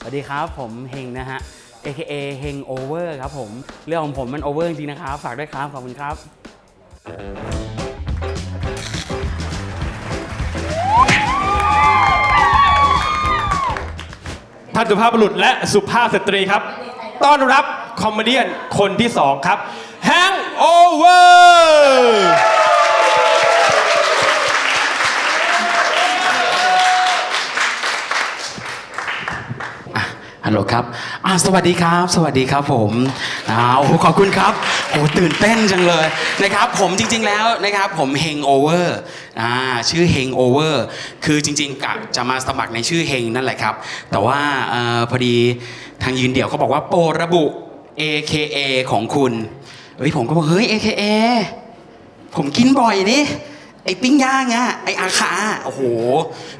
สวัสดีครับ ผมเฮงนะฮะ AKA เฮงโอเวอร์ครับผม เรื่องของผมมันโอเวอร์จริงๆนะครับ ฝากด้วยครับ ขอบคุณครับ ท่านสุภาพบุรุษและสุภาพสตรีครับ ต้อนรับคอมเมเดี้คนที่สองครับแฮัลโหลครับอ่าสวัสดีครับ สวัสดีครับผมอ่าโอ้โหขอบคุณครับโอ้ตื่นเต้นจังเลยนะครับ ผมจริง ๆแล้วนะครับผมเฮงโอเวอร์อ่าชื่อเฮงโอเวอร์คือจริงๆกะจะมาสมัครในชื่อเฮงนั่นแหละครับ แต่ว่าเอ่อพอดีทางยืนเดี่ยวเขาบอกว่าโปรระบุ AKA ของคุณเฮ้ยผมก็บอกเฮ้ย AKA ผมกินบ่อยนี่ ไอ้ปิ้งย่างอะไอ้อาขาโอ้โห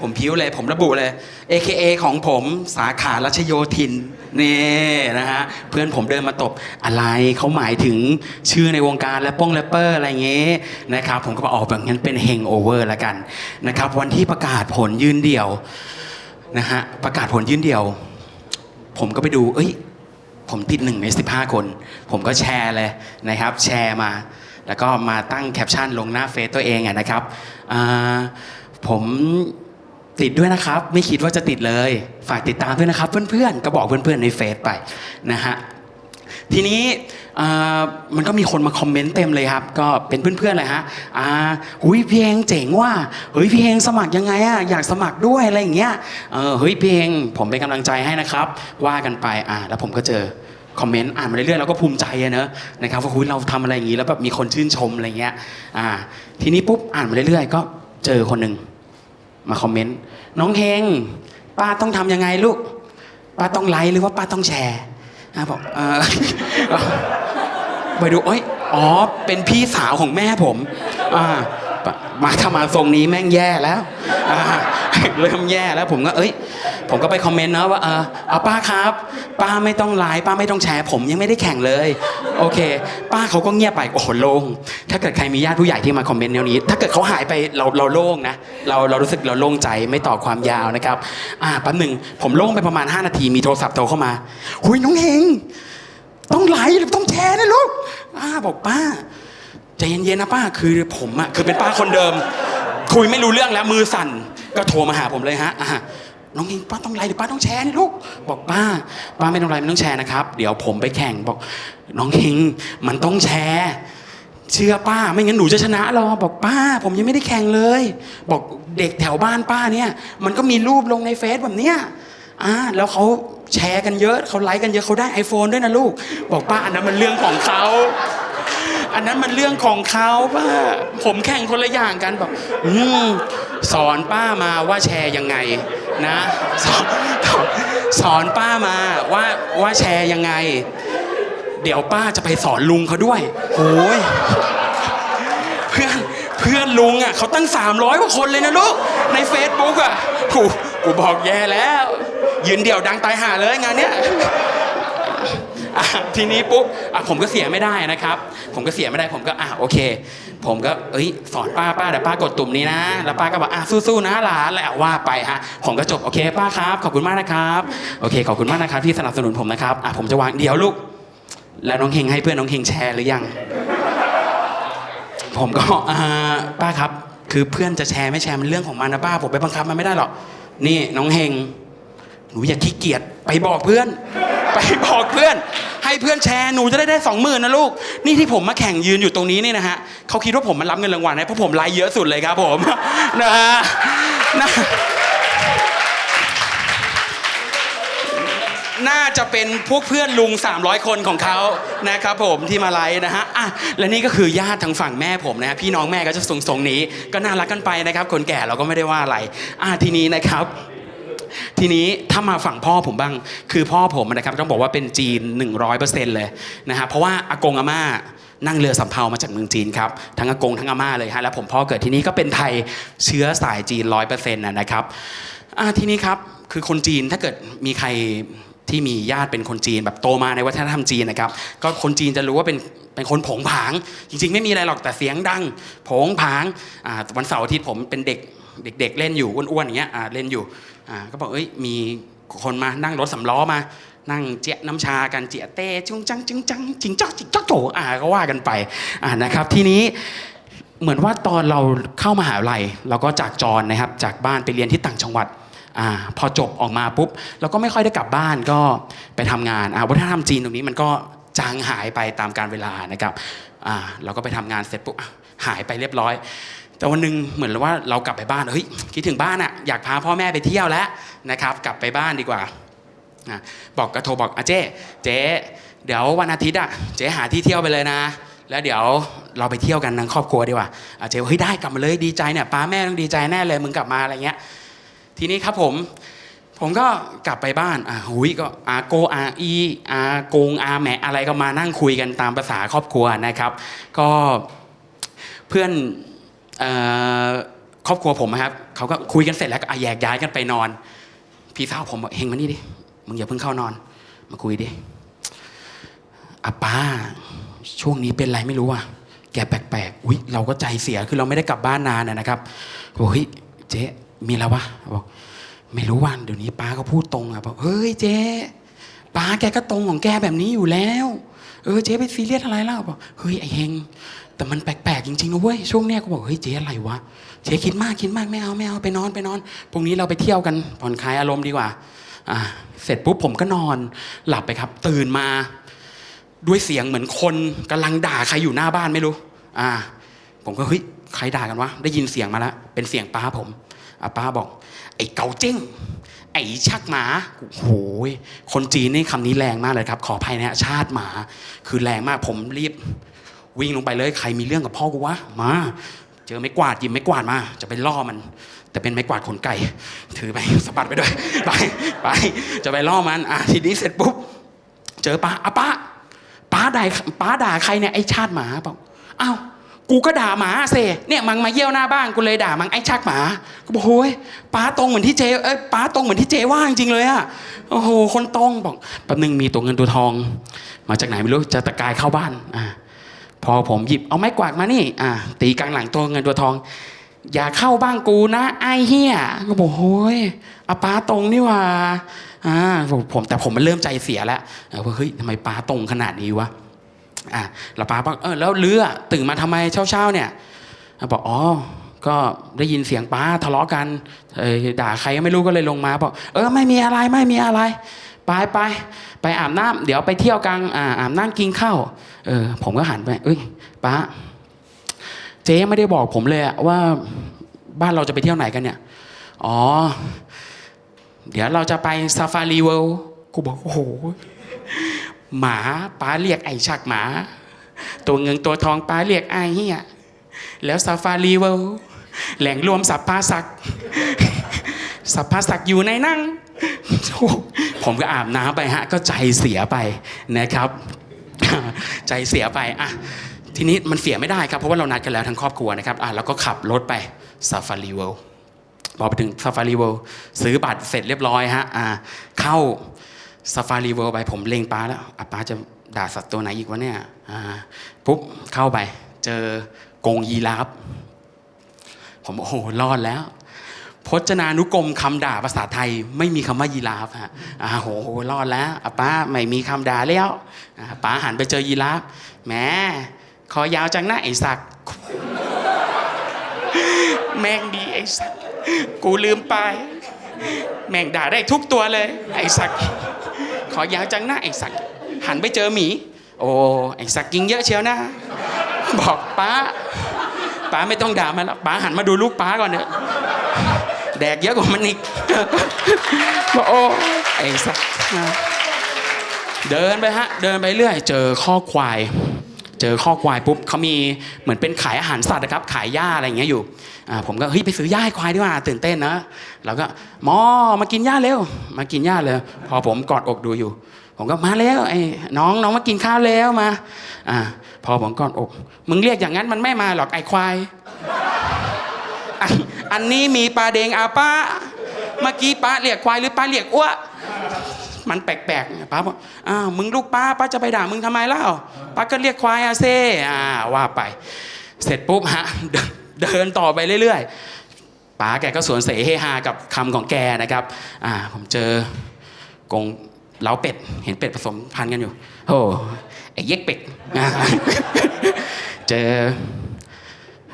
ผมพิ้วเลย ผมระบุเลย AKA ของผมสาขารัชโยธินนี่นะฮะเพื่อนผมเดินมาตบอะไรเขาหมายถึงชื่อในวงการแรปป้งแรปเปอร์อะไรเงี้ยนะครับผมก็บอกออกแบบงั้นเป็นเฮงโอเวอร์ละกันนะครับวันที่ประกาศผลยืนเดี่ยวนะฮะประกาศผลยืนเดี่ยว ผมก็ไปดูเอ้ยผมติดหนึ่งใน 15 คน ผมก็แชร์เลยนะครับ แชร์มา แล้วก็มาตั้งแคปชั่นลงหน้าเฟซตัวเองอะนะครับผมติดด้วยนะครับ ไม่คิดว่าจะติดเลย ฝากติดตามด้วยนะครับ เพื่อนๆก็บอกเพื่อนๆในเฟซไปนะฮะทีนี้มันก็มีคนมาคอมเมนต์เต็มเลยครับ ก็เป็นเพื่อนๆเลยฮะอ่าหุยพี่เฮงเจ๋งว่ะเฮ้ยพี่เฮงสมัครยังไงอะอยากสมัครด้วยอะไรอย่างเงี้ยเออเฮ้ยพี่เฮงผมเป็นกำลังใจให้นะครับ ว่ากันไปอ่าแล้วผมก็เจอ คอมเมนต์อ่านมาเรื่อยๆเราก็ภูมิใจอะเนอะนะครับว่าคุยเราทำอะไรอย่างงี้แล้วแบบมีคนชื่นชมอะไรเงี้ยอ่าทีนี้ปุ๊บอ่านมาเรื่อยๆ ก็เจอคนหนึ่งมาคอมเมนต์น้องเฮงป้าต้องทำยังไงลูกป้าต้องไลค์หรือว่าป้าต้องแชร์อะบอกเออไปดูเอ้ยอ๋อเป็นพี่สาวของแม่ผมอ่ามาถ้ามาทรงนี้แม่งแย่แล้วอ่า เริ่มแย่แล้วผมก็เอ้ย ผมก็ไปคอมเมนต์นะว่าเออเอาป้าครับ ป้าไม่ต้องไลค์ป้าไม่ต้องแชร์ผมยังไม่ได้แข่งเลย โอเค ป้าเขาก็เงียบไปโอ้โหโล่งถ้าเกิดใครมีญาติผู้ใหญ่ที่มาคอมเมนต์แนวนี้ ถ้าเกิดเขาหายไปเราเราโล่งนะเราเรารู้สึกเราโล่งใจไม่ต่อความยาวนะครับอ่าแป๊บหนึ่งผมโล่งไปประมาณ 5 นาทีมีโทรศัพท์โทรเข้ามาหุยน้องเฮงต้องไลค์ต้องแชร์นะลูกป้าบอกป้าใจเย็นๆนะป้าคือผมอะคือเป็นป้าคนเดิม คุยไม่รู้เรื่องแล้วมือสั่น ก็โทรมาหาผมเลยฮะอะน้องเฮงป้าต้องไลค์หรือป้าต้องแชร์นี่ลูก บอกป้า ป้าไม่ต้องไลค์ไม่ต้องแชร์นะครับ เดี๋ยวผมไปแข่งบอก น้องเฮงมันต้องแชร์เชื่อป้าไม่งั้นหนูจะชนะหรอบอกป้า ผมยังไม่ได้แข่งเลย บอกเด็กแถวบ้านป้าเนี่ย มันก็มีรูปลงในเฟซแบบเนี้ยอ่าแล้วเขาแชร์กันเยอะเขาไลค์กันเยอะเขาได้ iPhone ด้วยนะลูก บอกป้าอันนั้นมันเรื่องของเขา อันนั้นมันเรื่องของเขาป้าผมแข่งคนละอย่างกันบอกอืมสอนป้ามาว่าแชร์ยังไงนะสอนสอนป้ามาว่าว่าแชร์ยังไง เดี๋ยวป้าจะไปสอนลุงเขาด้วยโอ้ยเพื่อนเพื่อนลุงอะเขาตั้ง 300กว่าคนเลยนะลูกใน Facebook อะกูกูบอกแย่แล้ว ยืนเดี่ยวดังตายห่าเลยงานเนี้ย อะทีนี้ปุ๊บอะผมก็เสียไม่ได้นะครับ ผมก็เสียไม่ได้ผมก็อะโอเค ผมก็เอ้ยสอนป้าป้าเดี๋ยวป้ากดตุ่มนี้นะ แล้วป้าก็บอกอะสู้ๆนะหลานแล้วว่าไปฮะผมก็จบโอเคป้าครับขอบคุณมากนะครับ โอเคขอบคุณมากนะครับที่สนับสนุนผมนะครับอะผมจะวางเดี๋ยวลูก แล้วน้องเฮงให้เพื่อนน้องเฮงแชร์หรือยัง ผมก็อ่าป้าครับ คือเพื่อนจะแชร์ไม่แชร์มันเรื่องของมันนะป้าผมไปบังคับมันไม่ได้หรอกนี่น้องเฮงหนูอย่าขี้เกียจไปบอกเพื่อน ไปบอกเพื่อน ให้เพื่อนแชร์หนูจะได้ได้สองหมื่นนะลูก นี่ที่ผมมาแข่งยืนอยู่ตรงนี้นี่นะฮะเขาคิดว่าผมมันรับเงินรางวัลนะเพราะผมไลค์เยอะสุดเลยครับผมนะฮะนะน่าจะเป็นพวกเพื่อนลุง 300 คนของเขานะครับผมที่มาไลฟ์นะฮะอะและนี่ก็คือญาติทางฝั่งแม่ผมนะฮะพี่น้องแม่ก็จะทรงทรงนี้ ก็น่ารักกันไปนะครับ คนแก่เราก็ไม่ได้ว่าอะไรอะทีนี้นะครับ ทีนี้ถ้ามาฝั่งพ่อผมบ้าง คือพ่อผมนะครับต้องบอกว่าเป็นจีน 100%เลยนะฮะเพราะว่าอากงอาม่านั่งเรือสำเภามาจากเมืองจีนครับทั้งอากงทั้งอาม่าเลยฮะแล้วผมพ่อเกิดที่นี่ก็เป็นไทยเชื้อสายจีน100%นะนะครับทีนี้ครับคือคนจีนถ้าเกิดมีใครที่มีญาติเป็นคนจีนแบบโตมาในวัฒนธรรมจีนนะครับ ก็คนจีนจะรู้ว่าเป็นเป็นคนผงผาง จริงๆ ไม่มีอะไรหรอกแต่เสียงดัง ผงผางวันเสาร์อาทิตย์ผมเป็นเด็ก เด็กๆเล่นอยู่อ้วนๆอย่างเงี้ยเล่นอยู่ก็บอกเอ้ยมีคนมานั่งรถสำล้อมา นั่งเจี๊ยน้ำชากันเจี๊ยเต้จุงจังจุงจังจิงจ๊อกจิงจ๊อกโถอ่าก็ว่ากันไปอ่านะครับ ทีนี้เหมือนว่าตอนเราเข้ามหาลัยเราก็จากจรนะครับ จากบ้านไปเรียนที่ต่างจังหวัดอ่าพอจบออกมาปุ๊บเราก็ไม่ค่อยได้กลับบ้านก็ไปทำงานอ่าวัฒนธรรมจีนตรงนี้มันก็จางหายไปตามการเวลานะครับอ่าเราก็ไปทำงานเสร็จปุ๊บหายไปเรียบร้อย แต่วันหนึ่งเหมือนว่าเรากลับไปบ้านเฮ้ยคิดถึงบ้านอะอยากพาพ่อแม่ไปเที่ยวแล้วนะครับ กลับไปบ้านดีกว่าบอกกระโทรบอกอาเจ๊เจ๊เดี๋ยววันอาทิตย์อะเจ๊หาที่เที่ยวไปเลยนะ แล้วเดี๋ยวเราไปเที่ยวกันทั้งครอบครัวดีกว่าอาเจ๊เฮ้ยได้กลับมาเลยดีใจเนี่ยป้าแม่ต้องดีใจแน่เลยมึงกลับมาอะไรเงี้ยทีนี้ครับผมผมก็กลับไปบ้านอ่าหุยก็อาโกอาอีอาโกงอาแหมอะไรก็มานั่งคุยกันตามภาษาครอบครัวนะครับ ก็เพื่อน ครอบครัวผมครับเขาก็คุยกันเสร็จแล้วก็แยกย้ายกันไปนอน พี่สาวผมบอกเฮงมานี่ดิมึงอย่าเพิ่งเข้านอน มาคุยดิอาป้า ช่วงนี้เป็นไรไม่รู้อะแกแปลกๆ อุ้ยเราก็ใจเสีย คือเราไม่ได้กลับบ้านนานนะครับบอกเฮ้ยเจ๊มีแล้ววะ บอก ไม่รู้วันเดี๋ยวนี้ป้าก็พูดตรงอะบอกเฮ้ยเจ๊ป้าแกก็ตรงของแกแบบนี้อยู่แล้ว เออเจ๊ไปซีเรียสอะไรแล้วบอกเฮ้ยไอเฮงแต่มันแปลกๆจริงๆนะเว้ยช่วงเนี้ยก็บอกเฮ้ยเจ๊อะไรวะเจ๊คิดมากคิดมากไม่เอาไม่เอาไปนอนไปนอนพรุ่งนี้เราไปเที่ยวกันผ่อนคลายอารมณ์ดีกว่าอ่าเสร็จปุ๊บผมก็นอนหลับไปครับ ตื่นมา ด้วยเสียงเหมือนคนกำลังด่าใครอยู่หน้าบ้านไม่รู้ อ่า ผมก็เฮ้ยใครด่ากันวะได้ยินเสียงมาแล้วเป็นเสียงป้าผมอะป้าบอก ไอ้เกาเจ้ง ไอ้ชักหมาโอ้โหยคนจีนนี่คำนี้แรงมากเลยครับ ขออภัยนะฮะชาติหมา คือแรงมากผมรีบ วิ่งลงไปเลยใครมีเรื่องกับพ่อกูวะมา เจอไม้กวาดหยิบไม้กวาดมา จะไปล่อมัน แต่เป็นไม้กวาดขนไก่ ถือไปสะบัดไปด้วยไปไปจะไปล่อมันอะทีนี้เสร็จปุ๊บเจอป้าอะป้าป้าด่าป้าด่าใครเนี่ยไอ้ชาติหมาบอกอ้าว กูก็ด่าหมาเซเนี่ยมังมาเยี่ยวหน้าบ้านกูเลยด่ามังไอ้ชาติหมาก็บอกโอ้ยป้าตรงเหมือนที่เจเอ้ยป้าตรงเหมือนที่เจว่าจริงเลยอะโอ้โหคนตรงบอกแป๊บนึงมีตัวเงินตัวทอง มาจากไหนไม่รู้จะตะกายเข้าบ้านอ่าพอผมหยิบเอาไม้กวาดมานี่อ่าตีกลางหลังตัวเงินตัวทอง อย่าเข้าบ้านกูนะ ไอ้เฮียก็บอกโอ้ยอาป้าตรงนี่ว่าอ่าผมแต่ผมมันเริ่มใจเสียแล้วเออว่าเฮ้ยทำไมป้าตรงขนาดนี้วะ อ่าแล้วป้าบอกเออแล้วเรือตื่นมาทำไมเช้าๆเนี่ยบอกอ๋อก็ได้ยินเสียงป้าทะเลาะกันด่าใครก็ไม่รู้ก็เลยลงมาบอกเออไม่มีอะไรไม่มีอะไร ไปไปไปอาบน้ำเดี๋ยวไปเที่ยวกลางอ่าอาบน้ำกินข้าวเออผมก็หันไปเอ้ยป้าเจ๊ไม่ได้บอกผมเลยอะว่าบ้านเราจะไปเที่ยวไหนกันเนี่ย อ๋อ เดี๋ยวเราจะไปซาฟารีเวิลด์กูบอกโอ้โห หมาป้าเรียกไอ้ชักหมา ตัวเงินตัวทองป้าเรียกไอ้เหี้ยแล้วซาฟารีเวลแหล่งรวมสัพพาสักสัพพาสักอยู่ในนั่ง ผมก็อาบน้ำไปฮะ ก็ใจเสียไปนะครับ ใจเสียไปอะทีนี้มันเสียไม่ได้ครับ เพราะว่าเรานัดกันแล้วทั้งครอบครัวนะครับอะเราก็ขับรถไปซาฟารีเวลพอไปถึงซาฟารีเวลซื้อบัตรเสร็จเรียบร้อยฮะอะเข้า ซาฟารีเวิลด์ไปผมเลงป้าแล้วอะป้าจะด่าสัตว์ตัวไหนอีกวะเนี่ยปุ๊บเข้าไป เจอกงยีราฟผมโอ้โหรอดแล้ว พจนานุกรมคำด่าภาษาไทย ไม่มีคำว่ายีราฟฮะอ่าโหรอดแล้วอะป้าไม่มีคำด่าแล้วป้าหันไปเจอยีราฟแหมคอยาวจังนะไอ้สักแม่งดีไอ้สักกูลืมไป แม่งด่าได้ทุกตัวเลย ไอ้สัก ขอยาวจังหน้าไอ้สักหันไปเจอหมี โอ้ไอ้สักกินเยอะเชียวนะ บอกป้าป้าไม่ต้องด่ามันแล้วป้าหันมาดูลูกป้าก่อนเถอะแดกเยอะกว่ามันอีกบอกโอ้ไอ้สักเดินไปฮะ เดินไปเรื่อย เจอข้อควาย เจอข้อควายปุ๊บเขามีเหมือนเป็นขายอาหารสัตว์นะครับ ขายหญ้าอะไรอย่างเงี้ยอยู่อ่าผมก็เฮ้ยไปซื้อหญ้าให้ควายดีกว่าตื่นเต้นนะแล้วก็หมอมากินหญ้าเร็ว มากินหญ้าเลยพอผมกอดอกดูอยู่ ผมก็มาแล้วไอ้น้องน้องมากินข้าวแล้วมาอ่าพอผมกอดอก มึงเรียกอย่างนั้นมันไม่มาหรอกไอ้ควายอันอันนี้มีปลาเดงอาป้าเมื่อกี้ป้าเรียกควายหรือป้าเรียกอ้ว มันแปลกๆป้าบอกอ้าวมึงลูกป้าป้าจะไปด่ามึงทำไมเล่าป้าก็เรียกควายอาเซ่อ่าว่าไป เสร็จปุ๊บฮะเดินต่อไปเรื่อยๆป้าแกก็สวนเสเฮฮากับคำของแกนะครับอ่าผมเจอกงเล้าเป็ดเห็นเป็ดผสมพันธุ์กันอยู่โอ้ไอ้เย็กเป็ดเจอ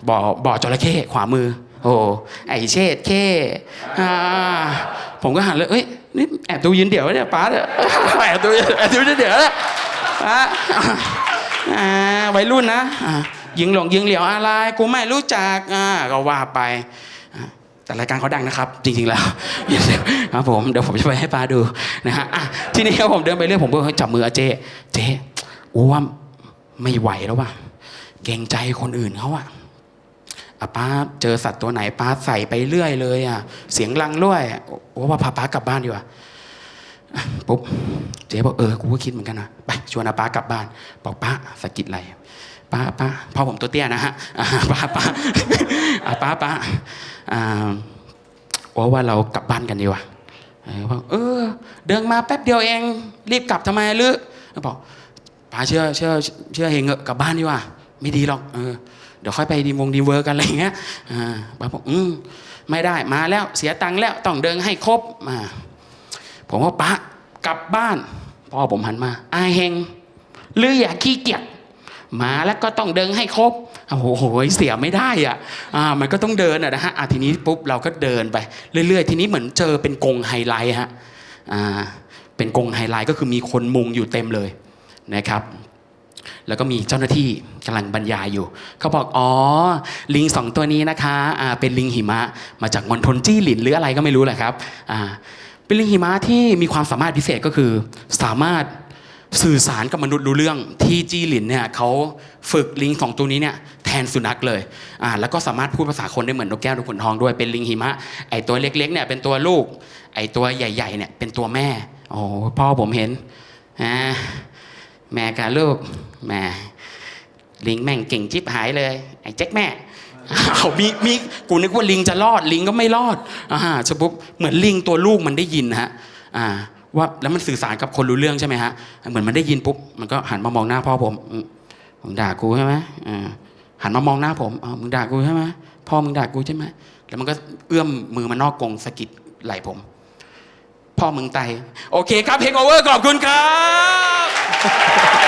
บ่อบ่อจระเข้ขวามือ โอ้ไอ้เชษเข้อ่าผมก็หันเลยเอ้ย นี่แอบดูยืนเดี๋ยวเนี่ยป้าเนี่ยแอบดูแอบดูยืนเดี๋ยวเนี่ยป้าอ่าวัยรุ่นนะอ่ายิงหลงยิงเหลียวอะไรกูไม่รู้จักอ่าก็ว่าไปอ่าแต่รายการเขาดังนะครับ จริงๆแล้วครับผมเดี๋ยวผมจะไปให้ป้าดูนะฮะอะทีนี้ครับผมเดินไปเรื่อยผมก็จับมืออาเจเจอ้ว่าไม่ไหวแล้วว่ะเกรงใจคนอื่นเขาอะ อะป้าเจอสัตว์ตัวไหนป้าใส่ไปเรื่อยเลยอะเสียงรังด้วยโอ้ว่าพาป้ากลับบ้านดีกว่าปุ๊บเจ๊บอกเออกูก็คิดเหมือนกันนะไปชวนอาป้ากลับบ้าน บอกป้าสะกิดไหลป้าป้าพ่อผมตัวเตี้ยนะฮะป้าป้าอะป้าป้าโอ้ว่าเรากลับบ้านกันดีกว่าเออบอกเออ เดินมาแป๊บเดียวเอง รีบกลับทำไมลือบอกป้าเชื่อเชื่อเชื่อเฮงเอะกลับบ้านดีกว่า ไม่ดีหรอกเออ เดี๋ยวค่อยไปดีวงดีเวอร์กันอะไรเงี้ยป้าบอกอืมไม่ได้มาแล้วเสียตังค์แล้วต้องเดินให้ครบมาผมว่าป้ากลับบ้านพ่อผมหันมาอาเฮงหรืออย่าขี้เกียจมาแล้วก็ต้องเดินให้ครบโอ้โหเสียไม่ได้อะอ่ามันก็ต้องเดินอะนะฮะอะทีนี้ปุ๊บเราก็เดินไปเรื่อย ๆ ทีนี้เหมือนเจอเป็นกรงไฮไลท์ฮะอ่าเป็นกรงไฮไลท์ก็คือมีคนมุงอยู่เต็มเลยนะครับ แล้วก็มีเจ้าหน้าที่กำลังบรรยายอยู่ เขาบอก อ๋อ ลิงสองตัวนี้นะคะอ่าเป็นลิงหิมะ มาจากมณฑลจี้หลินหรืออะไรก็ไม่รู้แหละครับอ่าเป็นลิงหิมะที่มีความสามารถพิเศษก็คือ สามารถสื่อสารกับมนุษย์รู้เรื่องที่จี้หลินเนี่ยเขาฝึกลิงสองตัวนี้เนี่ยแทนสุนัขเลยอ่าแล้วก็สามารถพูดภาษาคนได้เหมือนนกแก้วนกขุนทองด้วยเป็นลิงหิมะไอตัวเล็กๆเนี่ยเป็นตัวลูก ไอตัวใหญ่ๆเนี่ยเป็นตัวแม่โอ้พ่อผมเห็นอ่า แม่กับลูกแม่ลิงแม่งเก่งจิ๊บหายเลย ไอ้แจ็คแม่อ้ามีมีกูนึกว่าลิงจะรอดลิงก็ไม่รอดอ่าสปุ๊บเหมือนลิงตัวลูกมันได้ยินฮะอ่าว่าแล้วมันสื่อสารกับคนรู้เรื่องใช่ไหมฮะเหมือนมันได้ยินปุ๊บมันก็หันมามองหน้าพ่อผมมมึงด่ากูใช่ไหมอ่าหันมามองหน้าผมอ๋อมึงด่ากูใช่ไหมพ่อมึงด่ากูใช่ไหมแล้วมันก็เอื้อมมือมานอกกรงสะกิดไหล่ผม พ่อมึงไตโอเคครับเฮงโอเวอร์ขอบคุณครับ